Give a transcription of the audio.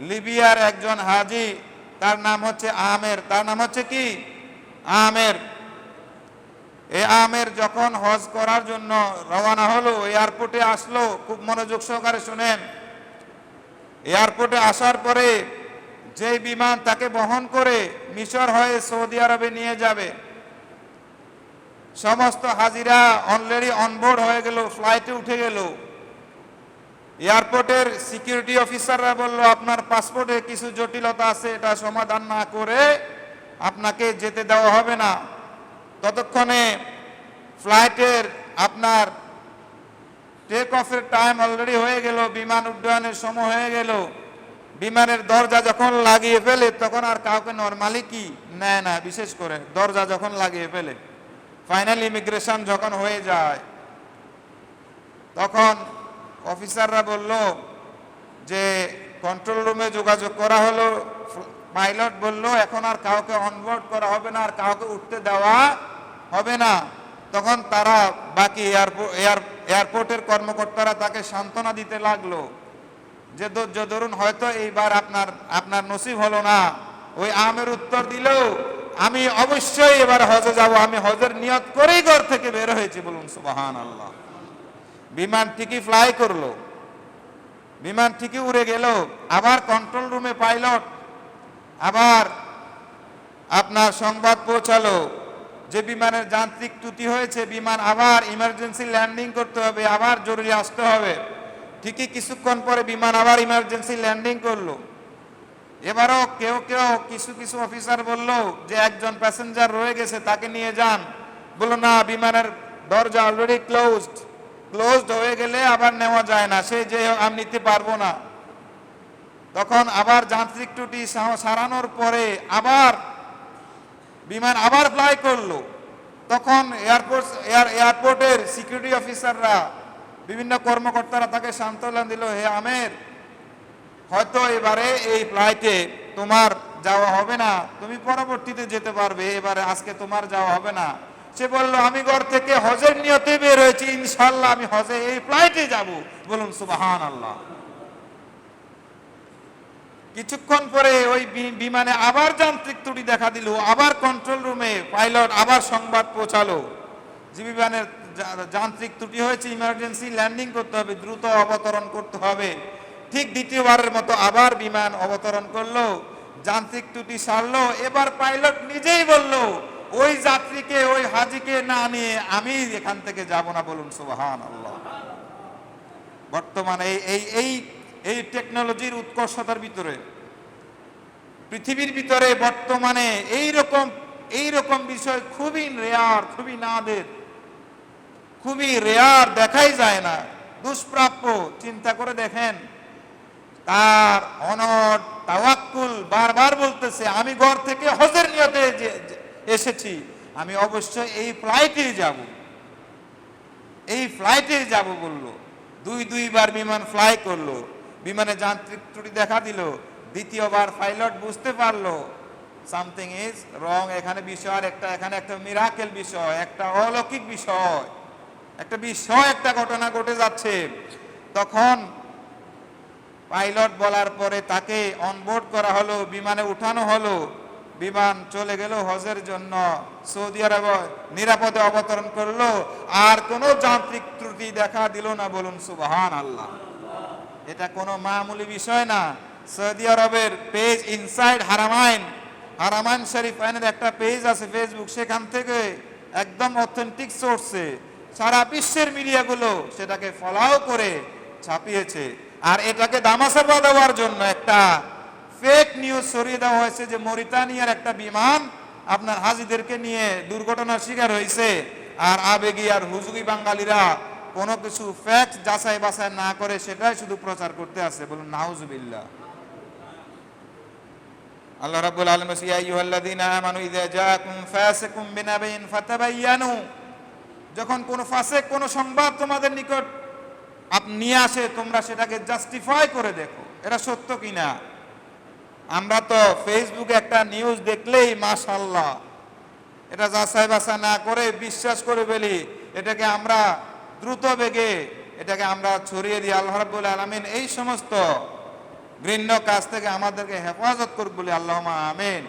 লিবিয়ার একজন হাজি, তার নাম হচ্ছে আমের। তার নাম হচ্ছে কি? আমের। এই আমের যখন হজ করার জন্য রওনা হলো এয়ারপোর্টে আসলো, খুব মনোযোগ সহকারে শুনেন। এয়ারপোর্টে আসার পরে যে বিমান তাকে বহন করে মিশর হয়ে সৌদি আরবে নিয়ে যাবে, সমস্ত হাজিরা অলরেডি অনবোর্ড হয়ে গেল ফ্লাইটে উঠে গেল। এয়ারপোর্টের সিকিউরিটি অফিসাররা বলল, আপনার পাসপোর্টে কিছু জটিলতা আছে, এটা সমাধান না করে আপনাকে যেতে দেওয়া হবে না। ততক্ষণে ফ্লাইটের আপনার টেক অফের টাইম অলরেডি হয়ে গেল, বিমান উড্ডয়নের সময় হয়ে গেল। বিমানের দরজা যখন লাগিয়ে ফেলে, তখন আর কাউকে নর্মালি কি? নেয় না, বিশেষ করে দরজা যখন লাগিয়ে ফেলে। ফাইনাল ইমিগ্রেশন যখন হয়ে যায়, তখন অফিসাররা বলল যে কন্ট্রোল রুমে যোগাযোগ করা হলো। পাইলট বলল, এখন আর কাউকে অনবোর্ড করা হবে না, আর কাউকে উঠতে দেওয়া হবে না। তখন তারা বাকি এয়ারপোর্ট এয়ারপোর্টের কর্মকর্তারা তাকে সান্ত্বনা দিতে লাগল যে ধ- যে ধরুন হয়তো এইবার আপনার আপনার নসিব হলো না। ওই আমের উত্তর দিলেও আমি অবশ্যই এবার হজে যাব, আমি হজের নিয়ত করেই ঘর থেকে বের হয়েছি। বলুন সুবাহান আল্লাহ বিমান ঠিকই ফ্লাই করল। বিমান ঠিকই উড়ে গেল। আবার কন্ট্রোল রুমে পাইলট আবার আপনার সংবাদ পৌঁছালো যে বিমানের যান্ত্রিক ত্রুটি হয়েছে। বিমান আবার ইমার্জেন্সি ল্যান্ডিং করতে হবে, আবার জরুরি আসতে হবে। ঠিকই কিছুক্ষণ পরে বিমান আবার ইমার্জেন্সি ল্যান্ডিং করল। এবারও কেউ কেউ কিছু কিছু অফিসার বলল যে একজন প্যাসেঞ্জার রয়ে গেছে, তাকে নিয়ে যান। বলল, না, বিমানের দরজা অলরেডি ক্লোজড ক্লোজড হয়ে গেলে আবার নেওয়া যায় না, সে যে আমি নিতে পারব না। তখন আবার যান্ত্রিক ত্রুটি সারানোর পরে আবার বিমান আবার ফ্লাই করল। তখন এয়ারপোর্ট এয়ার এয়ারপোর্টের সিকিউরিটি অফিসাররা বিভিন্ন কর্মকর্তারা তাকে সান্ত্বনা দিল, হে আমের, হয়তো এবারে এই ফ্লাইটে তোমার যাওয়া হবে না, তুমি পরবর্তীতে যেতে পারবে, এবারে আজকে তোমার যাওয়া হবে না। সে বলল, আমি ঘর থেকে হজের নিয়তে বের হয়েছি ইনশাল্লাহ আমি হজে এই ফ্লাইটে যাব। বলুন সুবাহান আল্লাহ কিছুক্ষণ পরে ওই বিমানে আবার যান্ত্রিক ত্রুটি দেখা দিল, আবার কন্ট্রোল রুমে পাইলট আবার সংবাদ পৌঁছালো। যে বিমানের যান্ত্রিক ত্রুটি হয়েছে ইমার্জেন্সি ল্যান্ডিং করতে হবে, দ্রুত অবতরণ করতে হবে। ঠিক দ্বিতীয়বারের মতো আবার বিমান অবতরণ করল, যান্ত্রিক ত্রুটি সারলো, এবার পাইলট নিজেই বলল হাজিকে না নিয়ে আমি এখান থেকে যাব না বলুন সুবাহান আল্লাহ বর্তমানে এই এই এই টেকনোলজির উৎকর্ষতার ভিতরে, পৃথিবীর ভিতরে বর্তমানে এই রকম এই রকম বিষয় খুবই রেয়ার খুবই নাদের, খুবই রেয়ার দেখাই যায় না। দুষ্প্রাপ্য, চিন্তা করে দেখেন, তার অনট তাওয়াক্কুল বারবার বলতেছে, আমি ঘর থেকে হজের নিয়তে এসেছি। আমি অবশ্যই এই ফ্লাইটেই যাব। এই ফ্লাইটে যাব বলল। দুই দুইবার বিমান ফ্লাই করল। বিমানে যান্ত্রিক ত্রুটি দেখা দিল। দ্বিতীয়বার পাইলট বুঝতে পারল। সামথিং ইজ রং এখানে বিষয় একটা, এখানে একটা মিরাকেল বিষয়, একটা অলৌকিক বিষয়। একটা বিষয়, একটা ঘটনা ঘটে যাচ্ছে। তখন পাইলট বলার পরে তাকে অনবোর্ড করা হলো, বিমানে উঠানো হলো। বিমান চলে গেল হজের জন্য। সৌদি আরব নিরাপদে অবতরণ করল। আর কোনো যান্ত্রিক ত্রুটি দেখা দিল না বলুন সুবাহান আল্লাহ এটা কোনো মামুলি বিষয় না। সৌদি আরবের পেজ ইনসাইড হারামাইন। হারামাইন শরীফাইনের একটা পেজ আছে ফেসবুক, সেখান থেকে একদম অথেন্টিক সোর্সে সারা বিশ্বের মিডিয়াগুলো সেটাকে ফলাও করে ছাপিয়েছে। আর এটাকে দামাসাবা দেওয়ার জন্য একটা ফেক নিউজ সরিয়ে দেওয়া হয়েছে যে মরিতানিয়ার একটা বিমান আপনার হাজিদেরকে নিয়ে দুর্ঘটনার শিকার হয়েছে। আর আবেগী আর হুজুগি বাঙালিরা কোনো কিছু ফ্যাক্ট যাচাই বাছাই না করে সেটাই শুধু প্রচার করতে আছে। বলুন, নাউজুবিল্লাহ। আল্লাহ রাব্বুল আলামিন ইয়া আইয়ুহাল্লাযীনা আমানু ইযা জাআকুম ফাসিকুম বিনাবাইন ফাতাবায়ানু যখন কোন ফাসিক, কোন সংবাদ তোমাদের নিকট আপ- নিয়ে আসে, তোমরা সেটাকে জাস্টিফাই করে দেখো। এটা সত্য কিনা? আমরা তো ফেসবুকে একটা নিউজ দেখলেই মাশাল্লাহ এটা যাচাই বাসা না করে বিশ্বাস করে বলি এটাকে আমরা দ্রুত বেগে এটাকে আমরা ছড়িয়ে দিই। আল্লাহ রাবুল আলমিন এই সমস্ত ঘৃণ্য কাজ থেকে আমাদেরকে হেফাজত করুক বলে আল্লাহ আমেন।